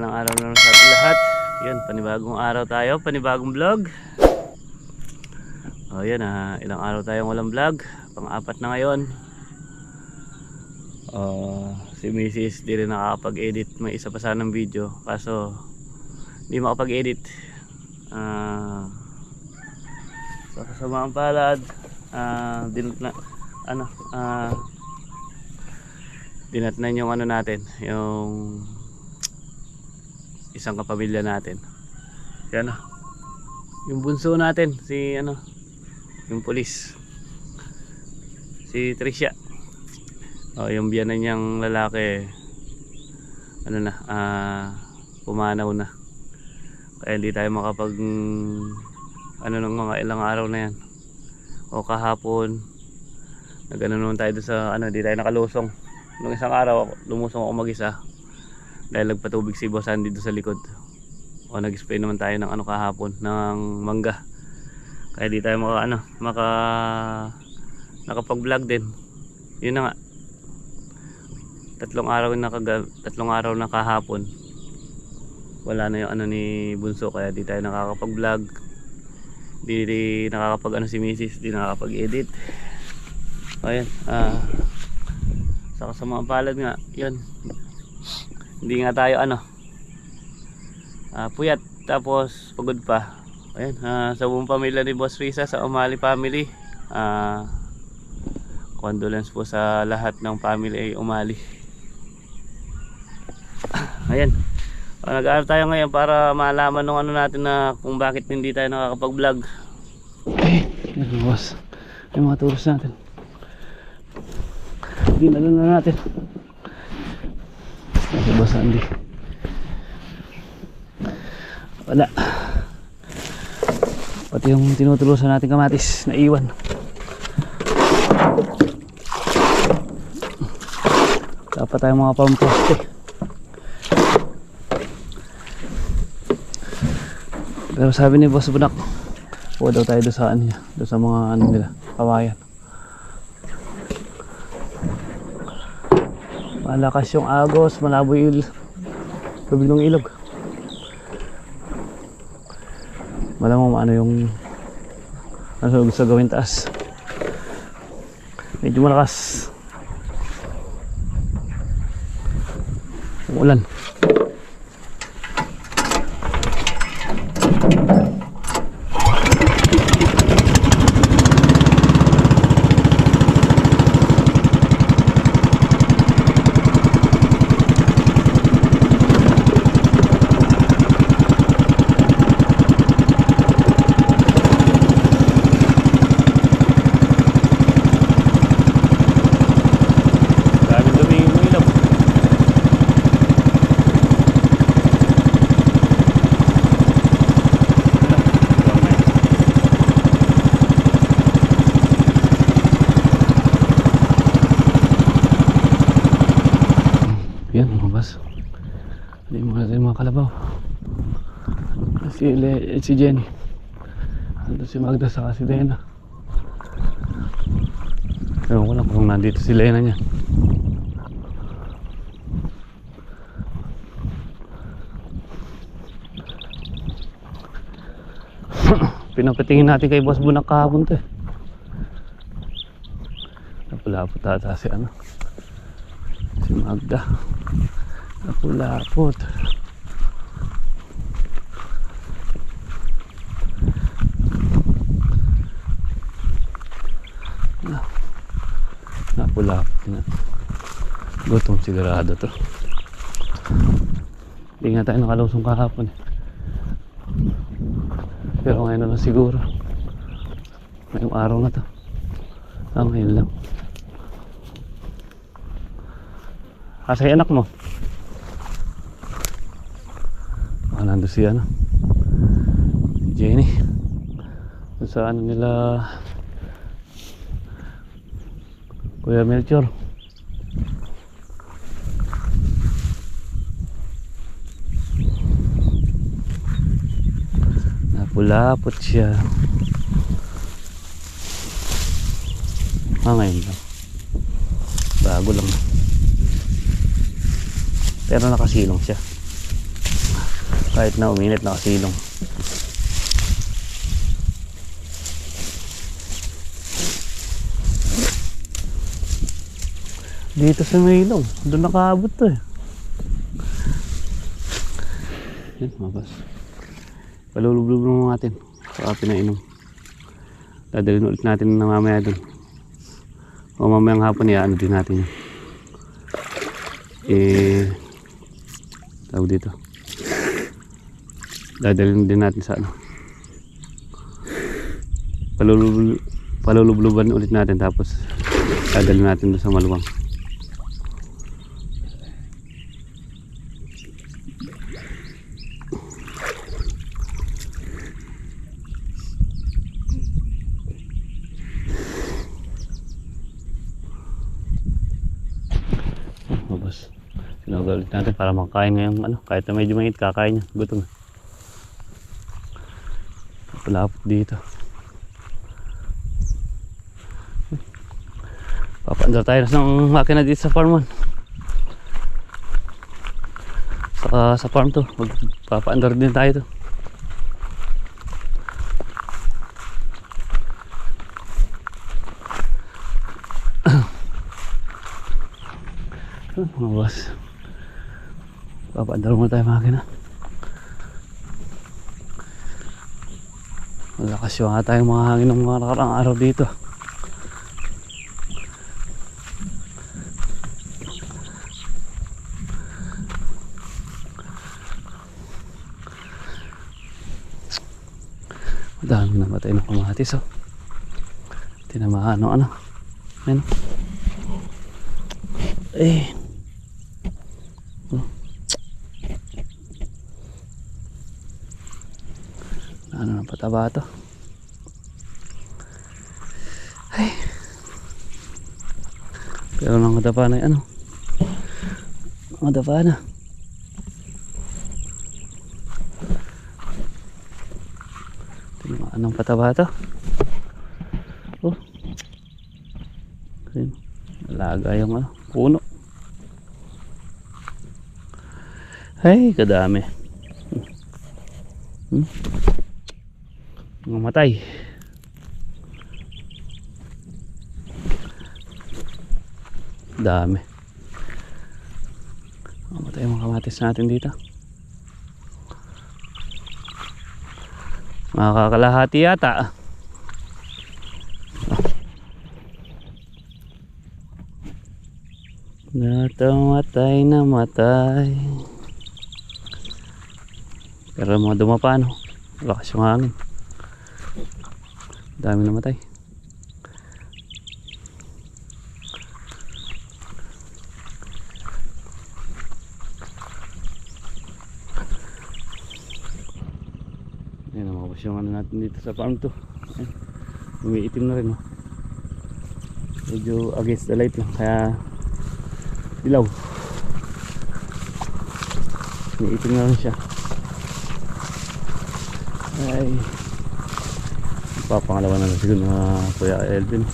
So magpagpalang araw na sa ating lahat. Yan, panibagong araw tayo, panibagong vlog. O yan ah, ilang araw tayong walang vlog. Pang-apat na ngayon. Ah, si Mrs. di rin nakakapag-edit. May isa pa sanang video. Kaso, di makapag-edit. Ah, sa kasamaan palad, ah, din na, ano, ah, dinatnan yung ano natin, yung isang kapamilya natin. Si ano, yung bunso natin, si ano, yung pulis. Si Tricia. O, yung biyanan niyang lalaki, ano na, ah, pumanaw na. Kaya hindi tayo makapag, ano nung mga ilang araw na yan. O kahapon, nagano naman tayo sa, ano, di tayo nakalusong. Nung isang araw, lumusong ako mag-isa. Dahil nagpatubig si Boss Andy doon sa likod. O nag-spray naman tayo ng ano kahapon, ng mangga. Kaya di tayo maka, ano, maka, nakapag-vlog din. Yun na nga. Tatlong araw na kaga, tatlong araw na kahapon. Wala na yung ano ni Bunso kaya di tayo nakakapag-vlog. Di, di nakakapag ano si Mrs. Di nakakapag-edit. Ayan, ah sa kasamang palad nga yun hindi nga tayo ano ah, puyat tapos pagod pa. Ayan ah, sa buong pamilya ni Boss Risa sa Umali family ah, condolence po sa lahat ng family ay Umali ayan ah, nag-aaral tayo ngayon para malaman nung ano natin na kung bakit hindi tayo nakakapag vlog eh yun boss yung mga turos natin? Dinala na natin boss Andy. Wala. Pati yung tinutulusan natin kamatis na iwan dapat tayong mga pamposte pero sabi ni boss Bunak huwag daw tayo doon sa ano sa mga ano nila kawayan Malakas yung agos, malabo yung tubig ng ilog. Malamang ano yung ano gusto gawin taas. Medyo malakas. Umulan. Daming dumi yung ilog. Yan mga boss. Hindi mo natin mga kalabaw. Si, Le, eh, si Jenny. Nandun si Magda sa si Lena. Ewan ko lang kung nandito si Lena niya. Pinapatingin natin kay Boss Bunak kahapon to eh. Napulapot ata si ano. Si Magda. Napulapot. Ah. Napulapot na. Gutom sigurado to. Hindi nga tayo nakalusong kahapon eh. Pero ngayon na siguro. Ngayong araw na to. Ah, ngayon lang. Kasi anak mo. Ah, nando si ano. Jenny. Sa ano nila Kuya Melchor. Napulapot siya. Ah, ngayon lang. Bago lang. Pero nakasilong siya. Kahit na uminit, nakasilong. Dito sa Maylong, doon nakaabot to eh. Yan, mabas. Palulublob naman natin. Saka pinainom. Dadalhin ulit natin na mamaya doon. O mamayang hapon ano din natin yun. Eh, tawag dito. Dadalhin din natin sa ano. Palulublob, palulubloban ulit natin tapos dadalhin natin doon sa maluwang. Mabas. Sinugalit natin para makakain ngayong ano, kahit na medyo mainit, kakain niya. Gutom. Palapot dito. Papaandar tayo ng makina dito sa farm 1. Sa, sa farm to. Papaandar din tayo to. mga boss papaandar muna tayo makina malakas yung nga tayong mga hangin ng mga nakarang araw dito. Dami namatay ng kamatis oh. Tinamaan no ano? Ayun eh ano pataba to ay. Pero nang madapa na yung ano madapa na. Anong pataba to? Oh. Ayun. alaga yung ano puno. Ay kadami. Hmm. Mamatay. Dami. Mamatay mga kamatis natin dito. Makakalahati yata. Natamatay na matay. Pero mga dumapa no lakas yung hangin dami namatay Ayan, namabas yung ano natin dito sa farm to. Ayan, umiitim na rin. Oh. Medyo against the light lang, kaya dilaw. Umiitim na rin siya. Ay, papangalawa na lang siguro na Kuya Elvin.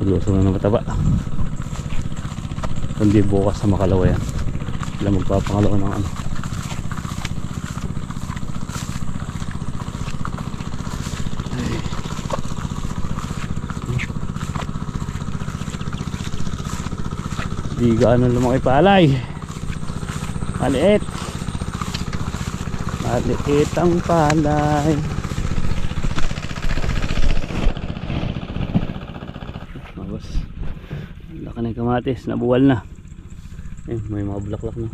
Magluso na ng mataba. Kundi bukas sa makalawa yan. Sila magpapangalawa ng ano. Di gaano lumaki palay. Maliit. Maliit ang palay. Mabos. Laki na yung kamatis. Nabuwal na. Eh, may mga bulaklak na.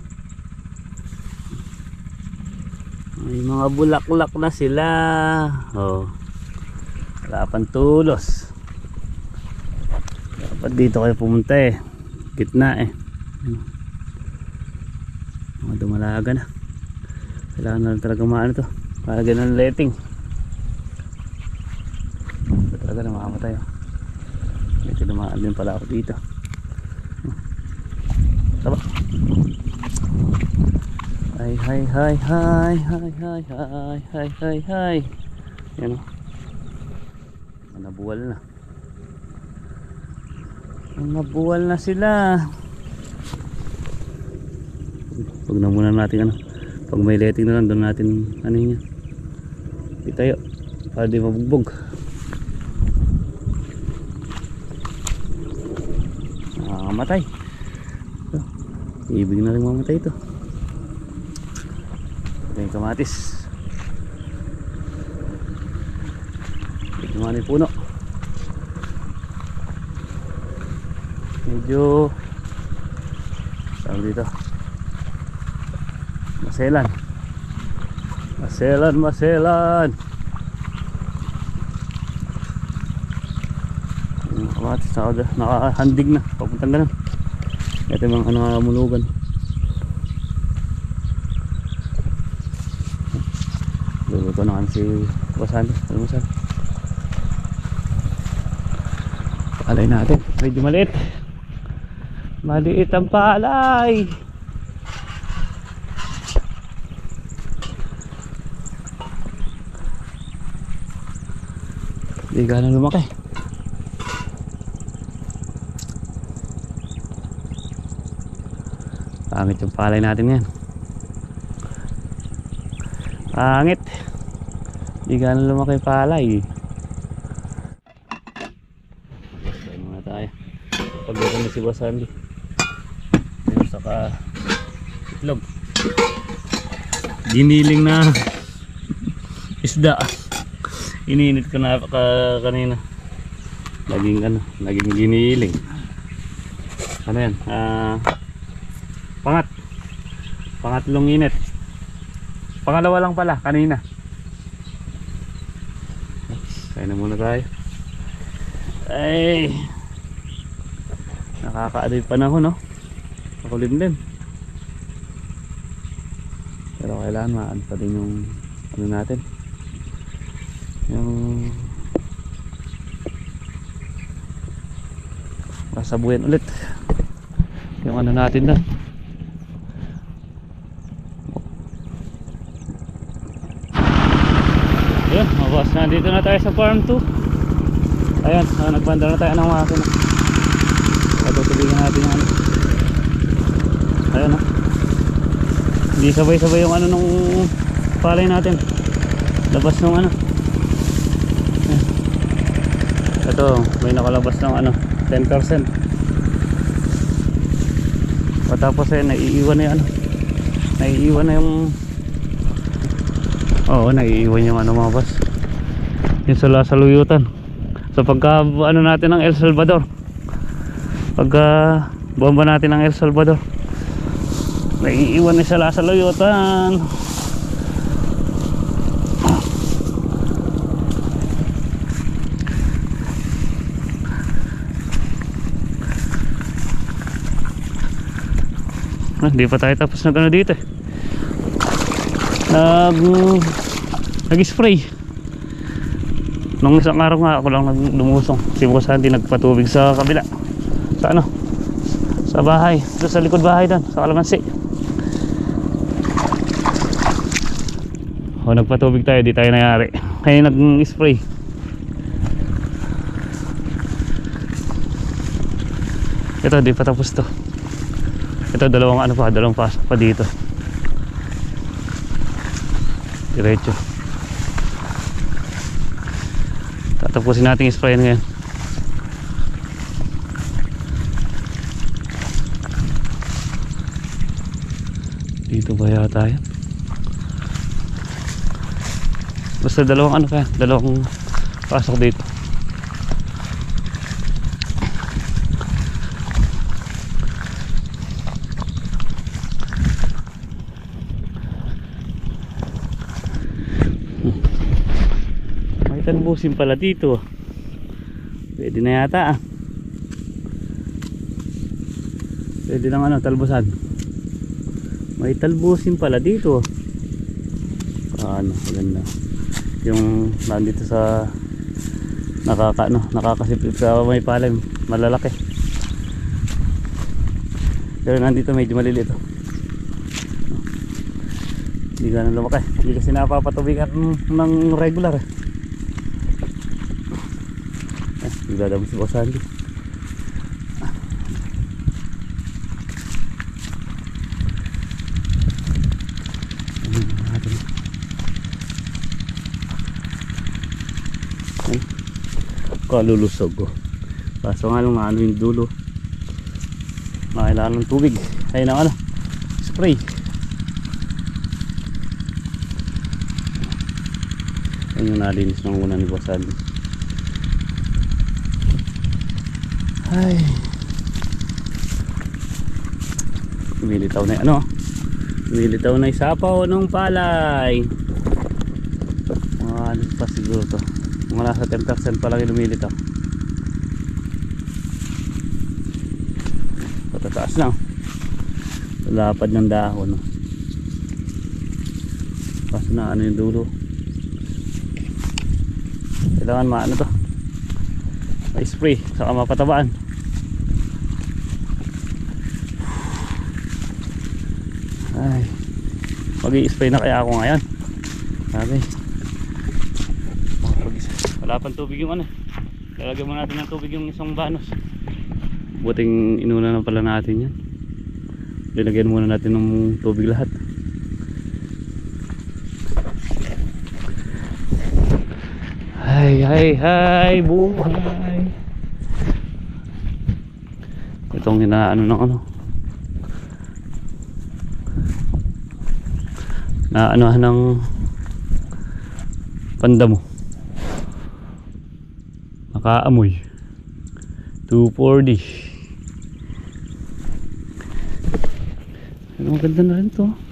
May mga bulaklak na sila. Oh. Wala pang tulos. Dapat dito kayo pumunta eh gitna eh mga dumalaga na kailangan na lang talaga maano to para ganun letting ito talaga na makamatay oh. ito dumaan din pala ako dito hi hi hi hi hi hi hi hi hi hi yan o nabuwal na Nabuwal na sila. Huwag na muna natin ano. Pag may letting na lang, doon natin ano yun. Itayo. Para di mabugbog. Nakakamatay. So, ibig na rin mamatay ito. Yung kamatis. Naman yung puno. Medyo tawag dito? Maselan. Maselan maselan. Kamatis naka, nakahandig na. Papuntang ganun. Ito yung mga ano mulugan luluto na kami si Wasali almusal palay natin medyo maliit maliit ang palay Hindi gano'n lumaki. Pangit yung palay natin yan. Pangit. Hindi gano'n lumaki palay. Tayo muna tayo. Pagluto na si Boss Andy. Ayun, saka itlog. Giniling na isda. Ininit ko na ka, kanina. Naging ano, naging giniling. Ano yan? Ah, pangat. Pangatlong init. Pangalawa lang pala, kanina. Tayo. Ay. Nakakaano yung panahon, no? Makulimlim. Pero kailangan maan pa din yung ano natin yung masabuyan ulit yung ano natin na boss. Nandito na tayo sa farm 2 ayun uh, nagbanda na tayo ng makina. Patutubigan natin ano ayun ha hindi sabay sabay yung ano nung palay natin. Labas nung ano. Ito may nakalabas ng ano 10% patapos eh naiiwan na yung ano. Naiiwan na yung oo naiiwan yung ano mga boss yung sala saluyutan so pagka ano natin ng El Salvador pagka bomba natin ng El Salvador naiiwan na sala saluyutan Ah, Hindi pa tayo tapos nag ano dito eh. Nag nag-spray. Nung isang araw nga ako lang nag lumusong. Si Boss Andy nagpatubig sa kabila. Sa ano? Sa bahay. Doon sa likod bahay doon. Sa kalamansi. O nagpatubig tayo. Di tayo nayari. Kaya nag-spray. Ito di pa tapos to. Ito dalawang ano pa, dalawang pasok pa dito. Diretso. Tatapusin natin i-spray ngayon. Dito ba yata yan? Basta dalawang ano pa, dalawang pasok dito. May talbusin pala dito. Pwede na yata ah. Pwede lang ano, talbusan. May talbusin pala dito. Ah, ano, maganda. Yung nandito sa nakaka ano, nakakasipip sa may palay, malalaki. Pero nandito medyo maliliit. oh. Hindi ganun lumaki. Hindi kasi napapatubigan ng regular eh. Nagdadami si Boss Andy. kalulusog ko. Kaso nga lang naano yung dulo makailangan ng tubig. Ayun ang ano spray. Ayun yung nalinis ng una ni Boss Ay. Lumilitaw na ano. Lumilitaw na yung sapaw ng palay. Ano pa siguro to. Mga nasa 10% pa lang lumilitaw. Patataas na. oh. Lapad ng dahon. oh. Kaso na ano yung dulo. Kailangan maano to. Spray. Saka mapatabaan. Ay. Mag-i-spray na kaya ako ngayon. Sabi. Wala pang tubig yung ano. Lalagyan mo natin ng tubig yung isang banos. Buting inuna na pala natin yan. Lalagyan muna natin ng tubig lahat. Hay hay hay buhay. Itong inaano ng ano. Naanohan ng panda mo. Nakaamoy. 240. Ano maganda na rin to.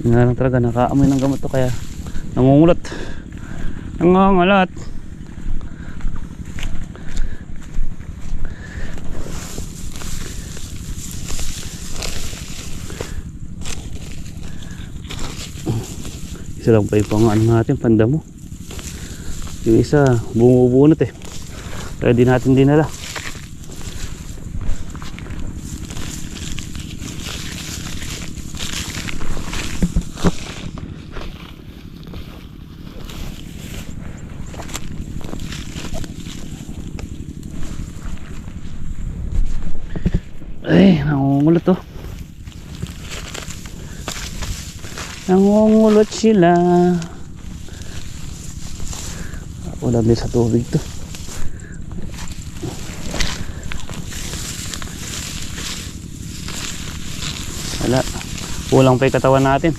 Nga lang talaga nakaamoy ng gamot to kaya nangungulat. Nangangalat. Isa lang pa yung pang ano natin, panda mo. Yung isa, bumubunot eh. Kaya di natin dinala. Ay, nangungulot to. Nangungulot sila. Wala din sa tubig to. Wala. Kulang pa yung katawan natin.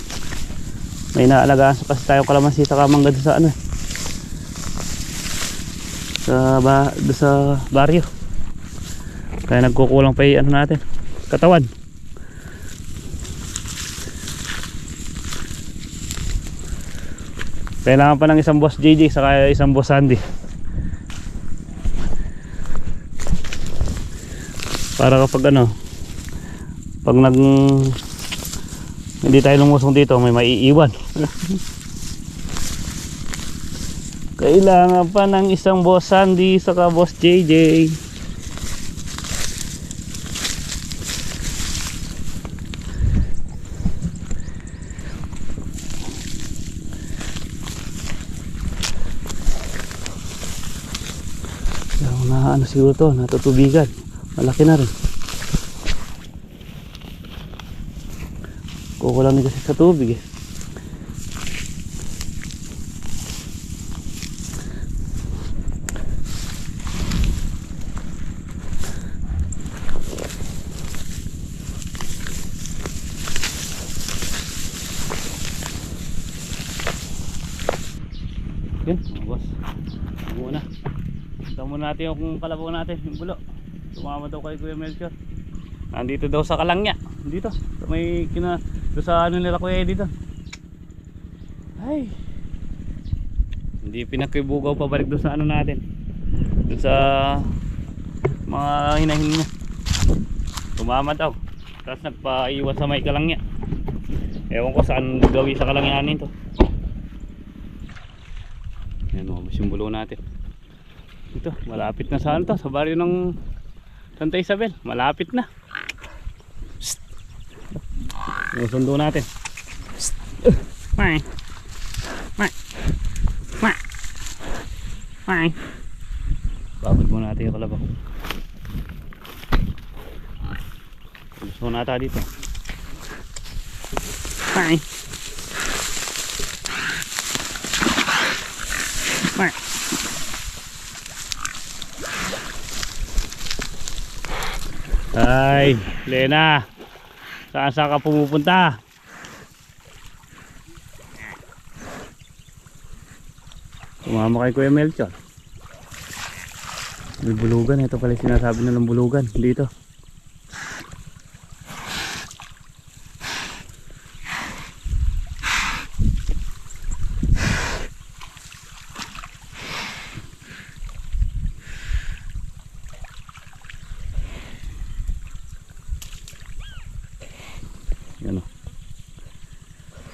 May naalagaan sa kasi tayo kalamansi sa kamangga doon sa ano eh. Sa, ba, sa baryo. Kaya nagkukulang pa yung ano natin. Katawan. Kailangan pa ng isang boss JJ saka isang boss Sandy. Para kapag ano, pag nag hindi tayo lumusong dito, may maiiwan. Kailangan pa ng isang boss Sandy saka boss JJ. Yung na ano siguro to, natutubigan. Malaki na rin. Kukulang din kasi sa tubig eh. Yun, mga boss. Muna. Ito muna natin yung kalabaw natin, yung bulo. Tumama daw kay Kuya Melchor. Nandito daw sa Kalangya. Dito. May kina doon sa ano nila Kuya dito. Ay. Hindi pinakibugaw pabalik doon sa ano natin. Doon sa mga hinahin niya. Tumama daw. Tapos nagpaiwan sa may Kalangya. Ewan ko saan gawin sa Kalangyanin to. Yan o, yung bulo natin. Ito, malapit na saan to? Sa baryo ng Santa Isabel. Malapit na. Psst. Sundo natin. Psst. Mai. Mai. Mai. Mai. Babad mo natin yung kalabaw. So nata dito. Hi. Ay, Lena. Saan saan ka pumupunta? Tumama kay Kuya Melchor. May bulugan. Ito pala sinasabi na ng bulugan. Dito.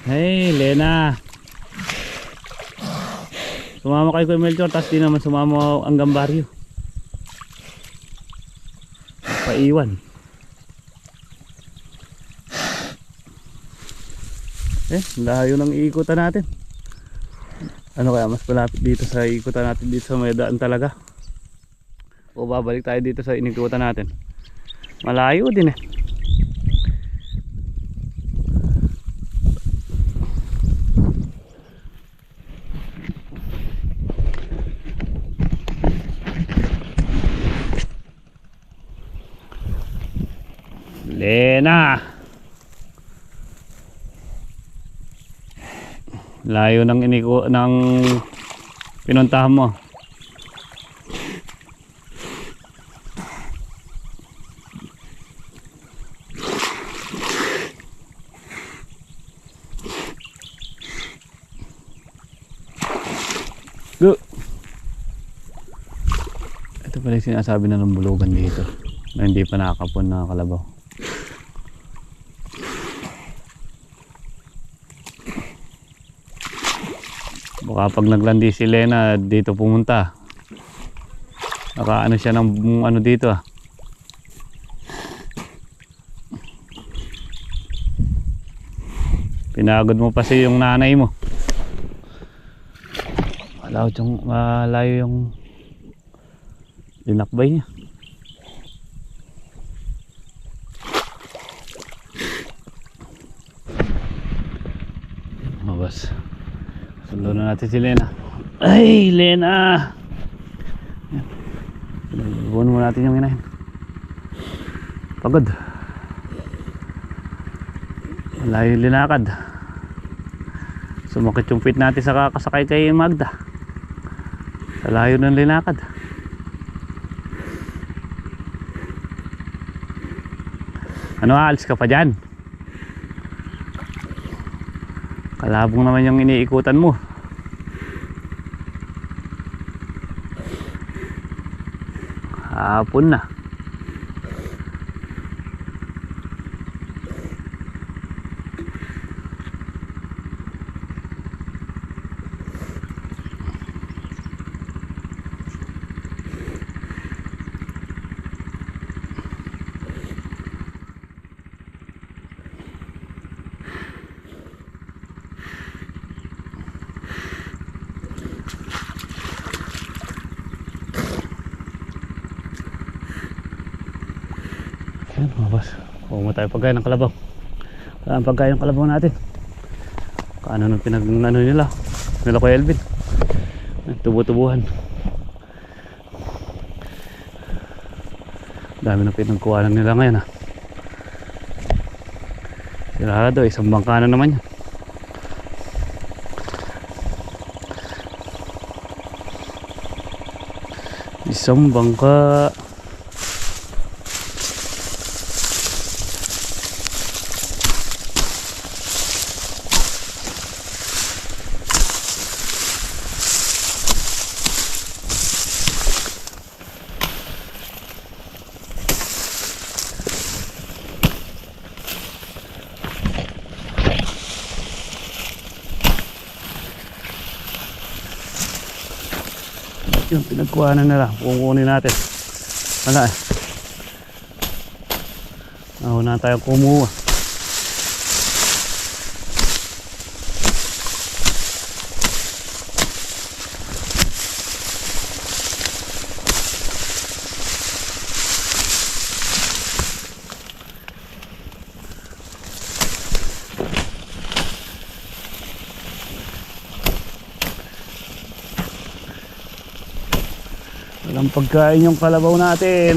Hey, Lena. Sumama kay Kuya Melchor, tapos di naman sumama ang gambaryo. Paiwan. Eh, layo ng iikutan natin. Ano kaya mas malapit dito sa ikutan natin dito sa may daan talaga? O babalik tayo dito sa inikutan natin? Malayo din eh. Lena. Layo ng iniko ng pinuntahan mo. Go. Ito pala yung sinasabi na ng bulugan dito na hindi pa nakakapon na kalabaw. Baka pag naglandi si Lena dito pumunta. Naka ano siya ng ano dito ah. Pinagod mo pa si yung nanay mo. Malayo yung, malayo yung linakbay niya. Mabas. Sundo na natin si Lena. Ay, Lena! Buwan mo natin yung inahin. Pagod. Malayo linakad. Sumakit yung feet natin sa kakasakay kay Magda. Sa layo ng linakad. Ano aalis ka pa dyan? Kalabong naman yung iniikutan mo. Hapon na. Ayan mga boss. Kuha tayo pagkain ng kalabaw. Ang pagkain ng kalabaw natin. Kaano nung pinag ano nila. Nila ko Elvin. Tubo-tubuhan. Dami na pinagkuhanan nila ngayon ha. Sirado, isang bangka na naman yan. Isang bangka. Pinagkuhanan nila. Kukunin natin. Wala eh. Nauna tayong kumuha. Ang pagkain yung kalabaw natin.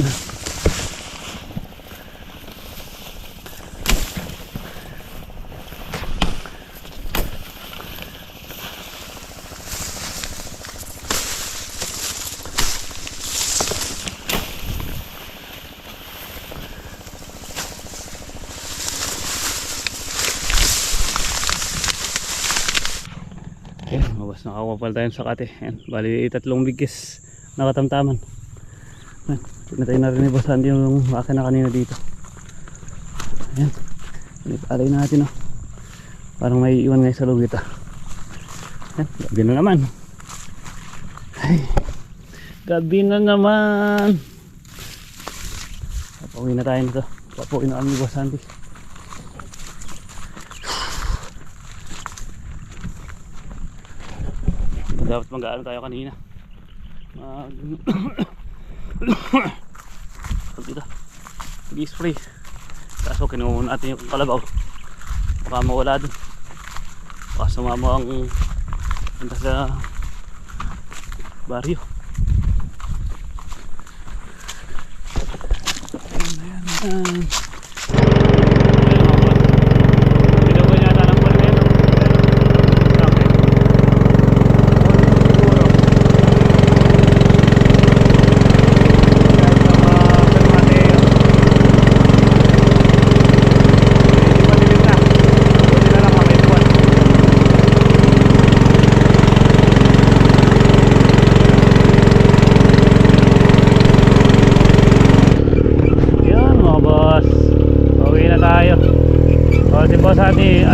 Ayan, mabas nakakapal tayo sa kate. Ayan, bali tatlong bigkis nakatamtaman. Pinatay na rin ni Boss Andy yung makina kanina dito. Ayan, alay natin oh. Parang may iwan ngayon sa lugit ah. Ayan, gabi na naman. Ay, gabi na naman. Papauwi na tayo nito. Papauwi na kami ni Boss Andy. dapat mag-aano tayo kanina mag Tawag dito mag-spray kaso kinuha natin yung kalabaw. Baka mawala dun. Baka sumama ang punta sa baryo. Ayan ayan ayan Video ko yata ng buwan ngayon. Okay. Yun mga boss Pauwi na tayo O